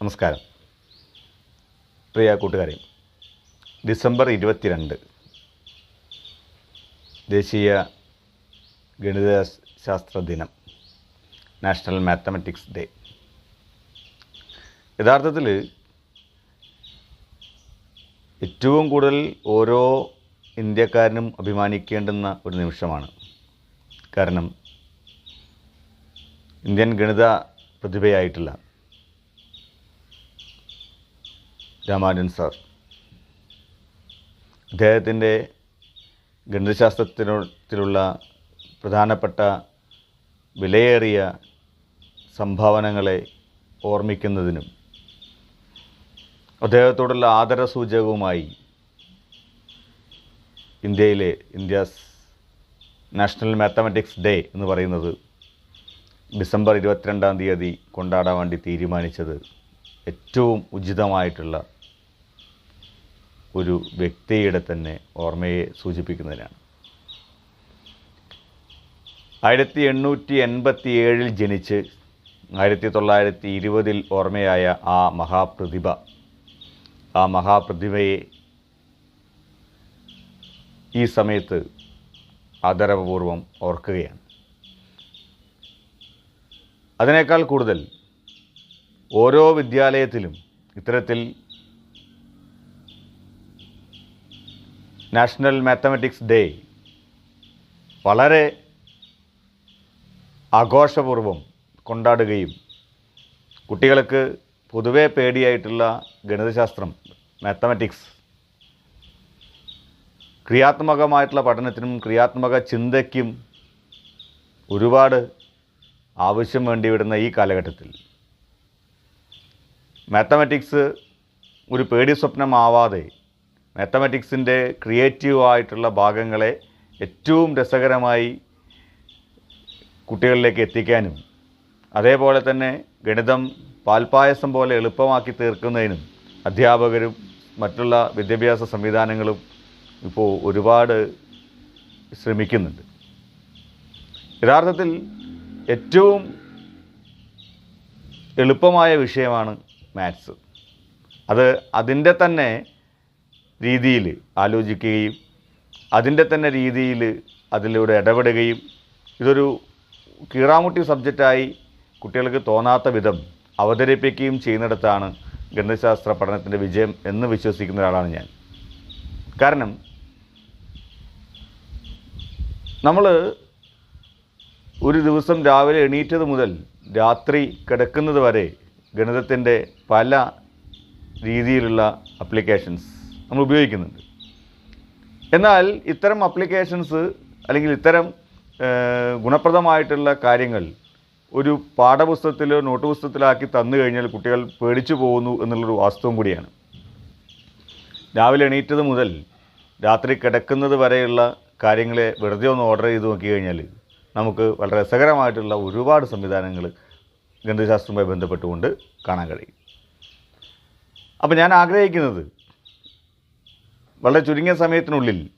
നമസ്കാരം. പ്രിയ കൂട്ടുകാരെ ഡിസംബർ ഇരുപത്തിരണ്ട് ദേശീയ ഗണിത ശാസ്ത്ര ദിനം നാഷണൽ മാത്തമാറ്റിക്സ് ഡേ. യഥാർത്ഥത്തിൽ ഏറ്റവും കൂടുതൽ ഓരോ ഇന്ത്യക്കാരനും അഭിമാനിക്കേണ്ടുന്ന ഒരു നിമിഷമാണ്. കാരണം ഇന്ത്യൻ ഗണിത പ്രതിഭയായിട്ടുള്ള രാമാനുജൻ സാർ. അദ്ദേഹത്തിന്റെ ഗണിതശാസ്ത്രത്തിനുള്ള പ്രധാനപ്പെട്ട വിലയേറിയ സംഭാവനകളെ ഓർമ്മിക്കുന്നതിനും അദ്ദേഹത്തോടുള്ള ആദരസൂചകവുമായി ഇന്ത്യയിലെ ഇന്ത്യാസ് നാഷണൽ മാത്തമാറ്റിക്സ് ഡേ എന്ന് പറയുന്നത് ഡിസംബർ ഇരുപത്തിരണ്ടാം തീയതി കൊണ്ടാടാൻ വേണ്ടി തീരുമാനിച്ചത് ഏറ്റവും ഉചിതമായിട്ടുള്ള ഒരു വ്യക്തിയുടെ തന്നെ ഓർമ്മയെ സൂചിപ്പിക്കുന്നതിനാണ്. ആയിരത്തി എണ്ണൂറ്റി എൺപത്തി ഏഴിൽ ജനിച്ച് ആയിരത്തി തൊള്ളായിരത്തി ഇരുപതിൽ ഓർമ്മയായ ആ മഹാപ്രതിഭ ആ മഹാപ്രതിഭയെ ഈ സമയത്ത് ആദരവപൂർവം ഓർക്കുകയാണ്. അതിനേക്കാൾ കൂടുതൽ ഓരോ വിദ്യാലയത്തിലും ഇത്തരത്തിൽ നാഷണൽ മാത്തമാറ്റിക്സ് ഡേ വളരെ ആഘോഷപൂർവം കൊണ്ടാടുകയും കുട്ടികൾക്ക് പൊതുവെ പേടിയായിട്ടുള്ള ഗണിതശാസ്ത്രം മാത്തമാറ്റിക്സ് ക്രിയാത്മകമായിട്ടുള്ള പഠനത്തിനും ക്രിയാത്മക ചിന്തയ്ക്കും ഒരുപാട് ആവശ്യം വേണ്ടി വരുന്ന ഈ കാലഘട്ടത്തിൽ. മാത്തമാറ്റിക്സ് ഒരു പേടി സ്വപ്നമാവാതെ മാത്തമാറ്റിക്സിന്റെ ക്രിയേറ്റീവായിട്ടുള്ള ഭാഗങ്ങളെ ഏറ്റവും രസകരമായി കുട്ടികളിലേക്ക് എത്തിക്കാനും അതേപോലെ തന്നെ ഗണിതം പാൽപ്പായസം പോലെ എളുപ്പമാക്കി തീർക്കുന്നതിനും അധ്യാപകരും മറ്റുള്ള വിദ്യാഭ്യാസ സംവിധാനങ്ങളും ഇപ്പോൾ ഒരുപാട് ശ്രമിക്കുന്നുണ്ട്. യഥാർത്ഥത്തിൽ ഏറ്റവും എളുപ്പമായ വിഷയമാണ് മാത്സ്. അത് അതിന്റെ തന്നെ രീതിയിൽ ആലോചിക്കുകയും അതിന്റെ തന്നെ രീതിയിൽ അതിലൂടെ ഇടപെടുകയും ഇതൊരു കീറാമുട്ടി സബ്ജക്റ്റായി കുട്ടികൾക്ക് തോന്നാത്ത വിധം അവതരിപ്പിക്കുകയും ചെയ്യുന്നിടത്താണ് ഗണിതശാസ്ത്ര പഠനത്തിന്റെ വിജയം എന്ന് വിശ്വസിക്കുന്ന ഒരാളാണ് ഞാൻ. കാരണം നമ്മൾ ഒരു ദിവസം രാവിലെ എണീറ്റത് മുതൽ രാത്രി കിടക്കുന്നത് വരെ ഗണിതത്തിന്റെ പല രീതിയിലുള്ള അപ്ലിക്കേഷൻസ് നമ്മൾ ഉപയോഗിക്കുന്നുണ്ട്. എന്നാൽ ഇത്തരം അപ്ലിക്കേഷൻസ് അല്ലെങ്കിൽ ഇത്തരം ഗുണപ്രദമായിട്ടുള്ള കാര്യങ്ങൾ ഒരു പാഠപുസ്തകത്തിലോ നോട്ട് പുസ്തകത്തിലാക്കി തന്നു കഴിഞ്ഞാൽ കുട്ടികൾ പേടിച്ചു പോകുന്നു എന്നുള്ളൊരു വാസ്തവം കൂടിയാണ്. രാവിലെ എണീറ്റത് മുതൽ രാത്രി കിടക്കുന്നത് വരെയുള്ള കാര്യങ്ങളെ വെറുതെ ഒന്ന് ഓർഡർ ചെയ്ത് നോക്കി കഴിഞ്ഞാൽ നമുക്ക് വളരെ രസകരമായിട്ടുള്ള ഒരുപാട് സംവിധാനങ്ങൾ ഗണിതശാസ്ത്രവുമായി ബന്ധപ്പെട്ടുകൊണ്ട് കാണാൻ കഴിയും. അപ്പോൾ ഞാൻ ആഗ്രഹിക്കുന്നത് വളരെ ചുരുങ്ങിയ സമയത്തിനുള്ളിൽ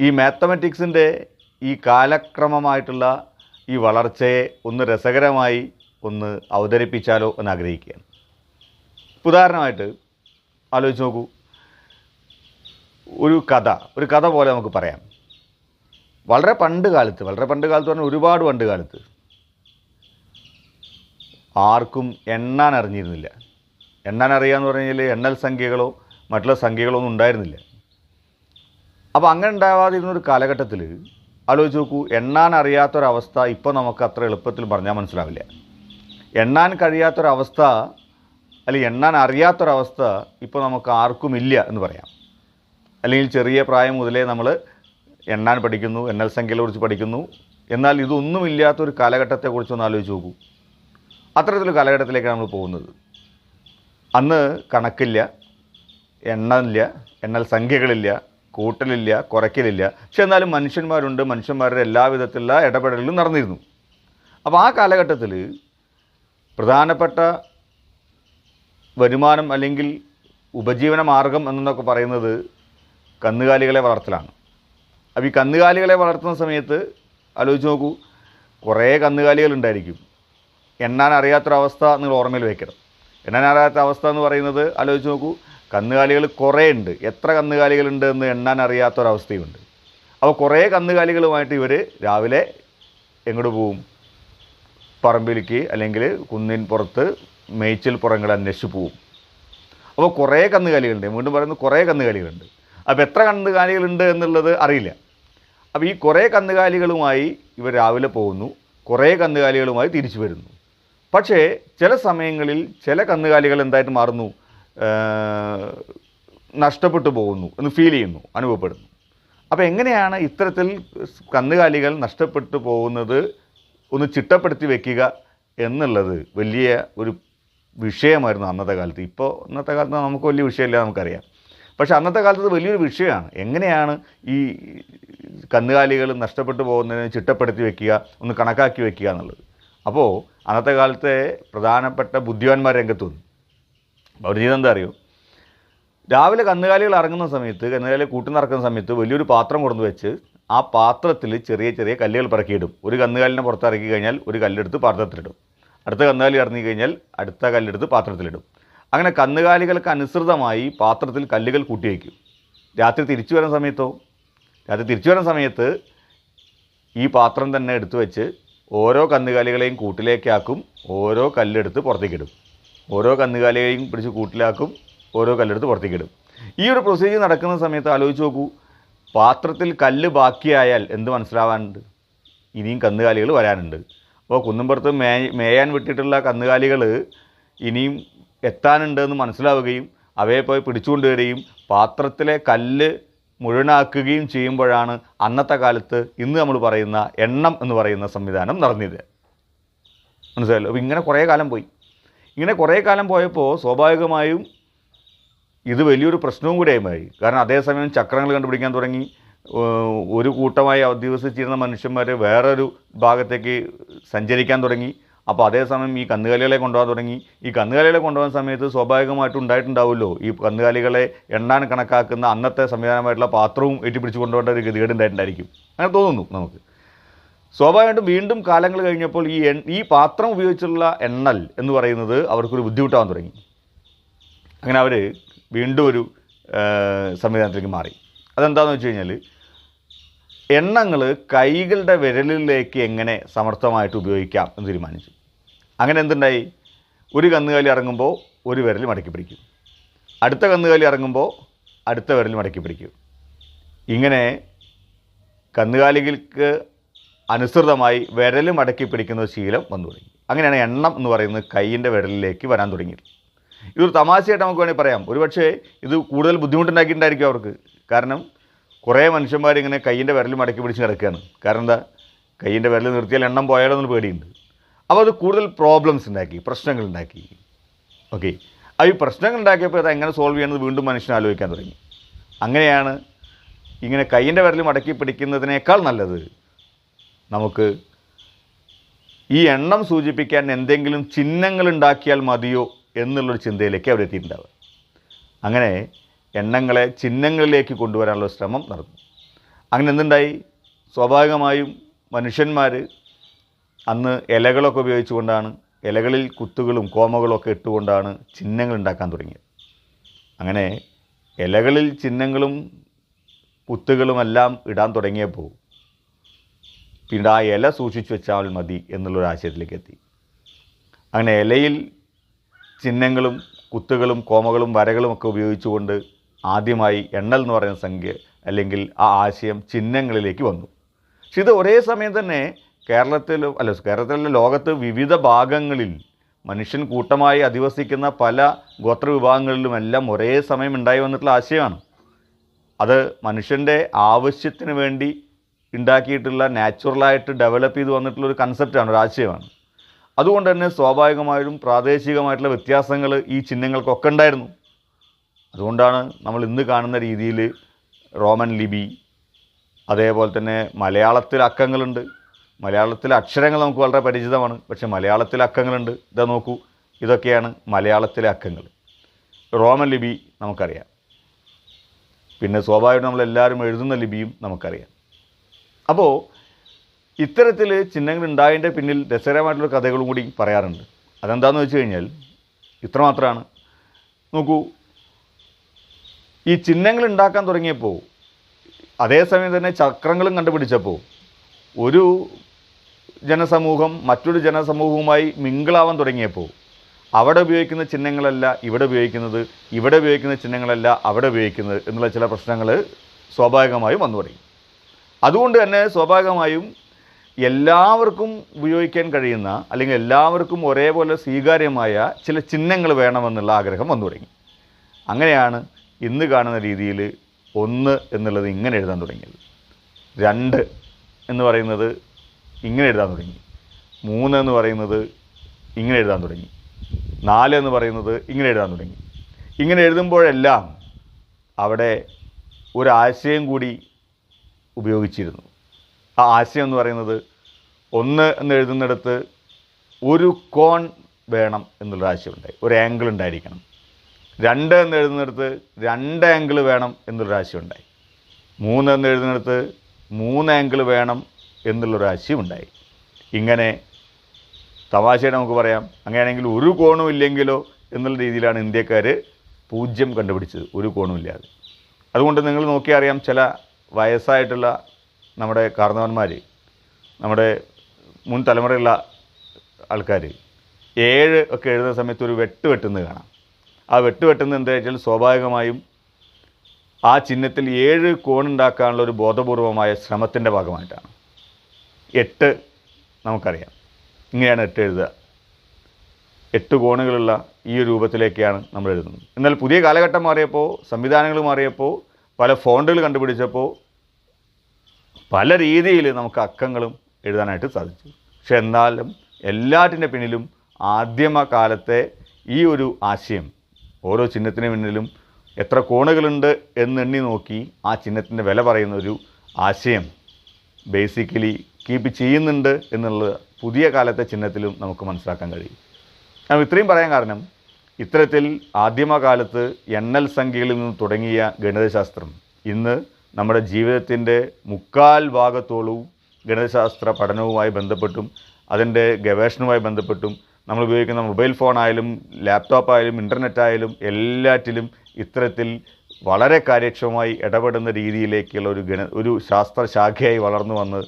ഈ മാത്തമാറ്റിക്സിന്റെ ഈ കാലക്രമമായിട്ടുള്ള ഈ വളർച്ചയെ ഒന്ന് രസകരമായി ഒന്ന് അവതരിപ്പിച്ചാലോ എന്ന് ആഗ്രഹിക്കുകയാണ് ഉദാഹരണമായിട്ട് ആലോചിച്ച് നോക്കൂ. ഒരു കഥ ഒരു കഥ പോലെ നമുക്ക് പറയാം. വളരെ പണ്ട് കാലത്ത് വളരെ പണ്ട് കാലത്ത് പറഞ്ഞാൽ ഒരുപാട് പണ്ട് കാലത്ത് ആർക്കും എണ്ണാൻ അറിഞ്ഞിരുന്നില്ല. എണ്ണാൻ അറിയാമെന്ന് പറഞ്ഞു കഴിഞ്ഞാൽ എണ്ണൽ സംഖ്യകളോ മറ്റുള്ള സംഖ്യകളൊന്നും ഉണ്ടായിരുന്നില്ല. അപ്പോൾ അങ്ങനെ ഉണ്ടാവാതിരുന്ന ഒരു കാലഘട്ടത്തിൽ ആലോചിച്ച് നോക്കൂ എണ്ണാൻ അറിയാത്തൊരവസ്ഥ ഇപ്പോൾ നമുക്ക് അത്ര എളുപ്പത്തിൽ പറഞ്ഞാൽ മനസ്സിലാവില്ല. എണ്ണാൻ കഴിയാത്തൊരവസ്ഥ അല്ലെങ്കിൽ എണ്ണാൻ അറിയാത്തൊരവസ്ഥ ഇപ്പോൾ നമുക്ക് ആർക്കും ഇല്ല എന്ന് പറയാം. അല്ലെങ്കിൽ ചെറിയ പ്രായം മുതലേ നമ്മൾ എണ്ണാൻ പഠിക്കുന്നു എണ്ണൽ സംഖ്യകളെ കുറിച്ച് പഠിക്കുന്നു. എന്നാൽ ഇതൊന്നുമില്ലാത്തൊരു കാലഘട്ടത്തെക്കുറിച്ചൊന്ന് ആലോചിച്ച് നോക്കൂ. അത്തരത്തിലൊരു കാലഘട്ടത്തിലേക്കാണ് നമ്മൾ പോകുന്നത്. അന്ന് കണക്കില്ല എണ്ണമില്ല. എണ്ണൽ സംഖ്യകളില്ല. കൂട്ടലില്ല. കുറയ്ക്കലില്ല. പക്ഷെ എന്നാലും മനുഷ്യന്മാരുണ്ട്. മനുഷ്യന്മാരുടെ എല്ലാവിധത്തിലുള്ള ഇടപെടലുകളും നടന്നിരുന്നു. അപ്പോൾ ആ കാലഘട്ടത്തിൽ പ്രധാനപ്പെട്ട വരുമാനം അല്ലെങ്കിൽ ഉപജീവന മാർഗം എന്നൊക്കെ പറയുന്നത് കന്നുകാലികളെ വളർത്തലാണ്. അപ്പോൾ ഈ കന്നുകാലികളെ വളർത്തുന്ന സമയത്ത് ആലോചിച്ച് നോക്കൂ. കുറേ കന്നുകാലികൾ ഉണ്ടായിരിക്കും എണ്ണാൻ അറിയാത്തൊരവസ്ഥ നിങ്ങൾ ഓർമ്മയിൽ വയ്ക്കണം. എണ്ണാൻ അറിയാത്ത അവസ്ഥ എന്ന് പറയുന്നത് ആലോചിച്ച് നോക്കൂ. കന്നുകാലികൾ കുറേ ഉണ്ട്. എത്ര കന്നുകാലികളുണ്ട് എന്ന് എണ്ണാൻ അറിയാത്തൊരവസ്ഥയുണ്ട്. അപ്പോൾ കുറേ കന്നുകാലികളുമായിട്ട് ഇവർ രാവിലെ എങ്ങോട്ട് പോവും? പറമ്പിലേക്ക് അല്ലെങ്കിൽ കുന്നിൻ പുറത്ത് മേച്ചിൽ പുറങ്ങൾ അന്വേഷിച്ച് പോവും. അപ്പോൾ കുറേ കന്നുകാലികളുണ്ട്. വീണ്ടും പറയുന്നത് കുറേ കന്നുകാലികളുണ്ട്. അപ്പോൾ എത്ര കന്നുകാലികളുണ്ട് എന്നുള്ളത് അറിയില്ല. അപ്പോൾ ഈ കുറേ കന്നുകാലികളുമായി ഇവർ രാവിലെ പോകുന്നു. കുറേ കന്നുകാലികളുമായി തിരിച്ചു വരുന്നു. പക്ഷേ ചില സമയങ്ങളിൽ ചില കന്നുകാലികൾ എന്തായിട്ട് മാറുന്നു? നഷ്ടപ്പെട്ടു പോകുന്നു എന്ന് ഫീൽ ചെയ്യുന്നു അനുഭവപ്പെടുന്നു. അപ്പോൾ എങ്ങനെയാണ് ഇത്തരത്തിൽ കന്നുകാലികൾ നഷ്ടപ്പെട്ടു പോകുന്നത് ഒന്ന് ചിട്ടപ്പെടുത്തി വെക്കുക എന്നുള്ളത് വലിയ ഒരു വിഷയമായിരുന്നു അന്നത്തെ കാലത്ത്. ഇപ്പോൾ ഇന്നത്തെ കാലത്ത് നമുക്ക് വലിയ വിഷയമില്ല നമുക്കറിയാം. പക്ഷേ അന്നത്തെ കാലത്ത് വലിയൊരു വിഷയമാണ്. എങ്ങനെയാണ് ഈ കന്നുകാലികൾ നഷ്ടപ്പെട്ടു പോകുന്നതിനെ ചിട്ടപ്പെടുത്തി വെക്കുക ഒന്ന് കണക്കാക്കി വെക്കുക എന്നുള്ളത്. അപ്പോൾ അന്നത്തെ കാലത്തെ പ്രധാനപ്പെട്ട ബുദ്ധിമാന്മാർ രംഗത്ത് വന്നു. അവർ ചെയ്തെന്താ അറിയോ? രാവിലെ കന്നുകാലികൾ ഇറങ്ങുന്ന സമയത്ത് കന്നുകാലികൾ കൂട്ടി നടക്കുന്ന സമയത്ത് വലിയൊരു പാത്രം കൊണ്ടു വെച്ച് ആ പാത്രത്തിൽ ചെറിയ ചെറിയ കല്ലുകൾ പിറക്കിയിടും. ഒരു കന്നുകാലിനെ പുറത്തിറക്കി കഴിഞ്ഞാൽ ഒരു കല്ലെടുത്ത് പാത്രത്തിലിടും. അടുത്ത കന്നുകാലി ഇറങ്ങി കഴിഞ്ഞാൽ അടുത്ത കല്ലെടുത്ത് പാത്രത്തിലിടും. അങ്ങനെ കന്നുകാലികൾക്ക് അനുസൃതമായി പാത്രത്തിൽ കല്ലുകൾ കൂട്ടിവയ്ക്കും രാത്രി തിരിച്ചു വരുന്ന സമയത്തോ? രാത്രി തിരിച്ചു വരുന്ന സമയത്ത് ഈ പാത്രം തന്നെ എടുത്തു വെച്ച് ഓരോ കന്നുകാലികളെയും കൂട്ടിലേക്കാക്കും ഓരോ കല്ലെടുത്ത് പുറത്തേക്കിടും. ഓരോ കന്നുകാലികളെയും പിടിച്ച് കൂട്ടിലാക്കും ഓരോ കല്ലെടുത്ത് പുറത്തേക്കിടും. ഈ ഒരു പ്രൊസീജിയർ നടക്കുന്ന സമയത്ത് ആലോചിച്ച് നോക്കൂ പാത്രത്തിൽ കല്ല് ബാക്കിയായാൽ എന്ത് മനസ്സിലാവാനുണ്ട്? ഇനിയും കന്നുകാലികൾ വരാനുണ്ട്. അപ്പോൾ കുന്നുംപുറത്ത് മേ മേയാൻ വിട്ടിട്ടുള്ള കന്നുകാലികൾ ഇനിയും എത്താനുണ്ടെന്ന് മനസ്സിലാവുകയും അവയെ പോയി പിടിച്ചുകൊണ്ടുവരികയും പാത്രത്തിലെ കല്ല് മുഴുവനാക്കുകയും ചെയ്യുമ്പോഴാണ് അന്നത്തെ കാലത്ത് ഇന്ന് നമ്മൾ പറയുന്ന എണ്ണം എന്ന് പറയുന്ന സംവിധാനം നടന്നത് മനസ്സിലായല്ലോ? അപ്പോൾ ഇങ്ങനെ കുറേ കാലം പോയി. ഇങ്ങനെ കുറേ കാലം പോയപ്പോൾ സ്വാഭാവികമായും ഇത് വലിയൊരു പ്രശ്നവും കൂടെയുമായി കാരണം അതേസമയം ചക്രങ്ങൾ കണ്ടുപിടിക്കാൻ തുടങ്ങി. ഒരു കൂട്ടമായി അധിവസിച്ചിരുന്ന മനുഷ്യന്മാർ വേറൊരു ഭാഗത്തേക്ക് സഞ്ചരിക്കാൻ തുടങ്ങി. അപ്പോൾ അതേസമയം ഈ കന്നുകാലികളെ കൊണ്ടുപോകാൻ തുടങ്ങി. ഈ കന്നുകാലികളെ കൊണ്ടുപോകുന്ന സമയത്ത് സ്വാഭാവികമായിട്ടും ഉണ്ടായിട്ടുണ്ടാവുമല്ലോ. ഈ കന്നുകാലികളെ എണ്ണാൻ കണക്കാക്കുന്ന അന്നത്തെ സംവിധാനമായിട്ടുള്ള പാത്രവും ഏറ്റുപിടിച്ച് കൊണ്ടുപോകേണ്ട ഒരു ഗതികേട് ഉണ്ടായിട്ടുണ്ടായിരിക്കും. അങ്ങനെ തോന്നുന്നു നമുക്ക്. സ്വാഭാവികമായിട്ടും വീണ്ടും കാലങ്ങൾ കഴിഞ്ഞപ്പോൾ ഈ ഈ പാത്രം ഉപയോഗിച്ചുള്ള എണ്ണൽ എന്ന് പറയുന്നത് അവർക്കൊരു ബുദ്ധിമുട്ടാകാൻ തുടങ്ങി. അങ്ങനെ അവർ വീണ്ടും ഒരു സംവിധാനത്തിലേക്ക് മാറി. അതെന്താണെന്ന് വെച്ച് കഴിഞ്ഞാൽ എണ്ണങ്ങൾ കൈകളുടെ വിരലിലേക്ക് എങ്ങനെ സമർത്ഥമായിട്ട് ഉപയോഗിക്കാം എന്ന് തീരുമാനിച്ചു. അങ്ങനെ എന്തുണ്ടായി? ഒരു കന്നുകാലി ഇറങ്ങുമ്പോൾ ഒരു വിരൽ മടക്കി പിടിക്കും. അടുത്ത കന്നുകാലി ഇറങ്ങുമ്പോൾ അടുത്ത വിരൽ മടക്കി പിടിക്കും. ഇങ്ങനെ കന്നുകാലികൾക്ക് അനുസൃതമായി വിരൽ മടക്കി പിടിക്കുന്ന ശീലം വന്നു തുടങ്ങി. അങ്ങനെയാണ് എണ്ണം എന്ന് പറയുന്നത് കൈയിന്റെ വിരലിലേക്ക് വരാൻ തുടങ്ങിയത്. ഇതൊരു തമാശയായിട്ട് നമുക്ക് വേണമെങ്കിൽ പറയാം. ഒരുപക്ഷേ ഇത് കൂടുതൽ ബുദ്ധിമുട്ടുണ്ടാക്കിയിട്ടുണ്ടായിരിക്കും അവർക്ക്. കാരണം കുറേ മനുഷ്യന്മാരിങ്ങനെ കൈയിന്റെ വിരൽ മടക്കി പിടിച്ച് കിടക്കുകയാണ് കാരണം എന്താ? കൈയിന്റെ വിരൽ നിർത്തിയാൽ എണ്ണം പോയാലോ എന്നൊരു പേടിയുണ്ട്. അപ്പോൾ അത് കൂടുതൽ പ്രോബ്ലംസ് ഉണ്ടാക്കി പ്രശ്നങ്ങൾ ഉണ്ടാക്കി. ഓക്കെ ആ ഈ പ്രശ്നങ്ങൾ ഉണ്ടാക്കിയപ്പോൾ അത് എങ്ങനെ സോൾവ് ചെയ്യണമെന്ന് വീണ്ടും മനുഷ്യൻ ആലോചിക്കാൻ തുടങ്ങി. അങ്ങനെയാണ് ഇങ്ങനെ കൈയിന്റെ വിരൽ മടക്കി പിടിക്കുന്നതിനേക്കാൾ നല്ലത് നമുക്ക് ഈ എണ്ണം സൂചിപ്പിക്കാൻ എന്തെങ്കിലും ചിഹ്നങ്ങൾ ഉണ്ടാക്കിയാൽ മതിയോ എന്നുള്ളൊരു ചിന്തയിലേക്ക് അവർ എത്തിയിട്ടുണ്ടാവുക. അങ്ങനെ എണ്ണങ്ങളെ ചിഹ്നങ്ങളിലേക്ക് കൊണ്ടുവരാനുള്ള ശ്രമം നടന്നു. അങ്ങനെ എന്തുണ്ടായി? സ്വാഭാവികമായും മനുഷ്യന്മാർ അന്ന് ഇലകളൊക്കെ ഉപയോഗിച്ചുകൊണ്ടാണ് ഇലകളിൽ കുത്തുകളും കോമകളും ഒക്കെ ഇട്ടുകൊണ്ടാണ് ചിഹ്നങ്ങൾ ഉണ്ടാക്കാൻ തുടങ്ങിയത്. അങ്ങനെ ഇലകളിൽ ചിഹ്നങ്ങളും കുത്തുകളുമെല്ലാം ഇടാൻ തുടങ്ങിയപ്പോൾ പിന്നെ ആ ഇല സൂക്ഷിച്ചു വെച്ചാൽ മതി എന്നുള്ളൊരു ആശയത്തിലേക്ക് എത്തി. അങ്ങനെ ഇലയിൽ ചിഹ്നങ്ങളും കുത്തുകളും കോമകളും വരകളും ഒക്കെ ഉപയോഗിച്ചുകൊണ്ട് ആദ്യമായി എണ്ണൽ എന്ന് പറയുന്ന സംഖ്യ അല്ലെങ്കിൽ ആ ആശയം ചിഹ്നങ്ങളിലേക്ക് വന്നു. പക്ഷെ ഇത് ഒരേ സമയം തന്നെ കേരളത്തിലും അല്ല കേരളത്തിലെ ലോകത്ത് വിവിധ ഭാഗങ്ങളിൽ മനുഷ്യൻ കൂട്ടമായി അധിവസിക്കുന്ന പല ഗോത്ര വിഭാഗങ്ങളിലുമെല്ലാം ഒരേ സമയം ഉണ്ടായി വന്നിട്ടുള്ള ആശയമാണ്. അത് മനുഷ്യന്റെ ആവശ്യത്തിന് വേണ്ടി ഉണ്ടാക്കിയിട്ടുള്ള നാച്ചുറലായിട്ട് ഡെവലപ്പ് ചെയ്ത് വന്നിട്ടുള്ള ഒരു കൺസെപ്റ്റാണ് ഒരു ആശയമാണ്. അതുകൊണ്ട് തന്നെ സ്വാഭാവികമായും പ്രാദേശികമായിട്ടുള്ള വ്യത്യാസങ്ങൾ ഈ ചിഹ്നങ്ങൾക്കൊക്കെ ഉണ്ടായിരുന്നു. അതുകൊണ്ടാണ് നമ്മൾ ഇന്ന് കാണുന്ന രീതിയിൽ റോമൻ ലിപി അതേപോലെ തന്നെ മലയാളത്തിൽ അക്കങ്ങളുണ്ട്. മലയാളത്തിലെ അക്ഷരങ്ങൾ നമുക്ക് വളരെ പരിചിതമാണ് പക്ഷേ മലയാളത്തിലെ അക്കങ്ങളുണ്ട്. ഇതാ നോക്കൂ ഇതൊക്കെയാണ് മലയാളത്തിലെ അക്കങ്ങൾ. റോമൻ ലിപി നമുക്കറിയാം. പിന്നെ സ്വാഭാവികം നമ്മളെല്ലാവരും എഴുതുന്ന ലിപിയും നമുക്കറിയാം. അപ്പോൾ ഇത്തരത്തിൽ ചിഹ്നങ്ങൾ ഉണ്ടായതിന്റെ പിന്നിൽ രസകരമായിട്ടുള്ള കഥകളും കൂടി പറയാറുണ്ട്. അതെന്താണെന്ന് വെച്ച് കഴിഞ്ഞാൽ ഇത്രമാത്രമാണ്. നോക്കൂ ഈ ചിഹ്നങ്ങൾ ഉണ്ടാക്കാൻ തുടങ്ങിയപ്പോൾ അതേസമയം തന്നെ ചക്രങ്ങളും കണ്ടുപിടിച്ചപ്പോൾ ഒരു ജനസമൂഹം മറ്റൊരു ജനസമൂഹവുമായി മിങ്കിളാവാൻ തുടങ്ങിയപ്പോൾ അവിടെ ഉപയോഗിക്കുന്ന ചിഹ്നങ്ങളല്ല ഇവിടെ ഉപയോഗിക്കുന്നത് ഇവിടെ ഉപയോഗിക്കുന്ന ചിഹ്നങ്ങളല്ല അവിടെ ഉപയോഗിക്കുന്നത് എന്നുള്ള ചില പ്രശ്നങ്ങൾ സ്വാഭാവികമായും വന്നു തുടങ്ങി. അതുകൊണ്ട് തന്നെ സ്വാഭാവികമായും എല്ലാവർക്കും ഉപയോഗിക്കാൻ കഴിയുന്ന അല്ലെങ്കിൽ എല്ലാവർക്കും ഒരേപോലെ സ്വീകാര്യമായ ചില ചിഹ്നങ്ങൾ വേണമെന്നുള്ള ആഗ്രഹം വന്നു തുടങ്ങി. അങ്ങനെയാണ് ഇന്ന് കാണുന്ന രീതിയിൽ ഒന്ന് എന്നുള്ളത് ഇങ്ങനെ എഴുതാൻ തുടങ്ങിയത്. രണ്ട് എന്ന് പറയുന്നത് ഇങ്ങനെ എഴുതാൻ തുടങ്ങി. മൂന്ന് എന്ന് പറയുന്നത് ഇങ്ങനെ എഴുതാൻ തുടങ്ങി. നാല് എന്ന് പറയുന്നത് ഇങ്ങനെ എഴുതാൻ തുടങ്ങി. ഇങ്ങനെ എഴുതുമ്പോഴെല്ലാം അവിടെ ഒരാശയം കൂടി ഉപയോഗിച്ചിരുന്നു. ആ ആശയം എന്ന് പറയുന്നത് ഒന്ന് എന്ന് എഴുതുന്നിടത്ത് ഒരു കോൺ വേണം എന്നുള്ള ആശയമുണ്ടായി. ഒരു ആംഗിൾ ഉണ്ടായിരിക്കണം. രണ്ട് എന്ന് എഴുതുന്നിടത്ത് രണ്ട് ആംഗിൾ വേണം എന്നുള്ളൊരു ആശയമുണ്ടായി. മൂന്ന് എന്ന് എഴുതുന്നിടത്ത് മൂന്ന് ആംഗിൾ വേണം എന്നുള്ളൊരു ആശയമുണ്ടായി. ഇങ്ങനെ തമാശയുടെ നമുക്ക് പറയാം. അങ്ങനെയാണെങ്കിൽ ഒരു കോണും ഇല്ലെങ്കിലോ എന്നുള്ള രീതിയിലാണ് ഇന്ത്യക്കാർ പൂജ്യം കണ്ടുപിടിച്ചത്. ഒരു കോണും ഇല്ലാതെ. അതുകൊണ്ട് നിങ്ങൾ നോക്കിയറിയാം ചില വയസ്സായിട്ടുള്ള നമ്മുടെ കാർന്നവന്മാർ നമ്മുടെ മുൻ തലമുറയുള്ള ആൾക്കാർ ഏഴ് ഒക്കെ എഴുതുന്ന സമയത്ത് ഒരു വെട്ട് വെട്ടുന്നത് കാണാം. ആ വെട്ട് വെട്ടുന്നത് എന്താ വെച്ചാൽ സ്വാഭാവികമായും ആ ചിഹ്നത്തിൽ ഏഴ് കോണുണ്ടാക്കാനുള്ള ഒരു ബോധപൂർവമായ ശ്രമത്തിന്റെ ഭാഗമായിട്ടാണ്. എട്ട് നമുക്കറിയാം. ഇങ്ങനെയാണ് എട്ട് എഴുതുക. എട്ട് കോണുകളുള്ള ഈ ഒരു രൂപത്തിലേക്കാണ് നമ്മൾ എഴുതുന്നത്. എന്നാൽ പുതിയ കാലഘട്ടം മാറിയപ്പോൾ സംവിധാനങ്ങൾ മാറിയപ്പോൾ പല ഫോണ്ടുകൾ കണ്ടുപിടിച്ചപ്പോൾ പല രീതിയിൽ നമുക്ക് അക്കങ്ങളും എഴുതാനായിട്ട് സാധിച്ചു. പക്ഷെ എന്നാലും എല്ലാറ്റിന്റെ പിന്നിലും ആദ്യമ കാലത്തെ ഈ ഒരു ആശയം ഓരോ ചിഹ്നത്തിന് പിന്നിലും എത്ര കോണുകളുണ്ട് എന്നെണ്ണി നോക്കി ആ ചിഹ്നത്തിന്റെ വില പറയുന്ന ഒരു ആശയം ബേസിക്കലി കീപ്പ് ചെയ്യുന്നുണ്ട് എന്നുള്ളത് പുതിയ കാലത്തെ ചിഹ്നത്തിലും നമുക്ക് മനസ്സിലാക്കാൻ കഴിയും. ഞാൻ ഇത്രയും പറയാൻ കാരണം ഇത്തരത്തിൽ ആദ്യമകാലത്ത് എണ്ണൽ സംഖ്യകളിൽ നിന്ന് തുടങ്ങിയ ഗണിതശാസ്ത്രം ഇന്ന് നമ്മുടെ ജീവിതത്തിന്റെ മുക്കാൽ ഭാഗത്തോളവും ഗണിതശാസ്ത്ര പഠനവുമായി ബന്ധപ്പെട്ടും അതിന്റെ ഗവേഷണവുമായി ബന്ധപ്പെട്ടും നമ്മൾ ഉപയോഗിക്കുന്ന മൊബൈൽ ഫോണായാലും ലാപ്ടോപ്പായാലും ഇന്റർനെറ്റ് ആയാലും എല്ലാറ്റിലും ഇത്തരത്തിൽ വളരെ കാര്യക്ഷമമായി ഇടപെടുന്ന രീതിയിലേക്കുള്ള ഒരു ഗണ ഒരു ശാസ്ത്രശാഖയായി വളർന്നു വന്ന്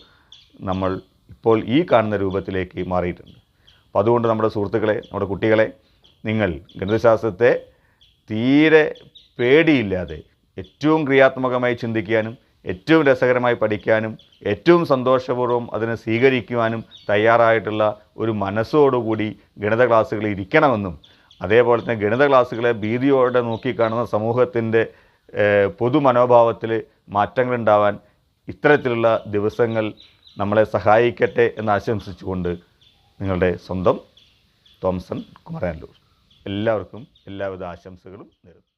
നമ്മൾ ഇപ്പോൾ ഈ കാണുന്ന രൂപത്തിലേക്ക് മാറിയിട്ടുണ്ട്. അപ്പോൾ അതുകൊണ്ട് നമ്മുടെ സുഹൃത്തുക്കളെ നമ്മുടെ കുട്ടികളെ നിങ്ങൾ ഗണിതശാസ്ത്രത്തെ തീരെ പേടിയില്ലാതെ ഏറ്റവും ക്രിയാത്മകമായി ചിന്തിക്കാനും ഏറ്റവും രസകരമായി പഠിക്കാനും ഏറ്റവും സന്തോഷപൂർവം അതിനെ സ്വീകരിക്കുവാനും തയ്യാറായിട്ടുള്ള ഒരു മനസ്സോടുകൂടി ഗണിത ക്ലാസ്സുകളിൽ ഇരിക്കണമെന്നും അതേപോലെ തന്നെ ഗണിത ക്ലാസ്സുകളെ ഭീതിയോടെ നോക്കിക്കാണുന്ന സമൂഹത്തിന്റെ പൊതുമനോഭാവത്തിൽ മാറ്റങ്ങളുണ്ടാവാൻ ഇത്തരത്തിലുള്ള ദിവസങ്ങൾ നമ്മളെ സഹായിക്കട്ടെ എന്ന് ആശംസിച്ചുകൊണ്ട് നിങ്ങളുടെ സ്വന്തം തോംസൺ കുമരാനല്ലൂർ. എല്ലാവർക്കും എല്ലാവിധ ആശംസകളും നേരുന്നു.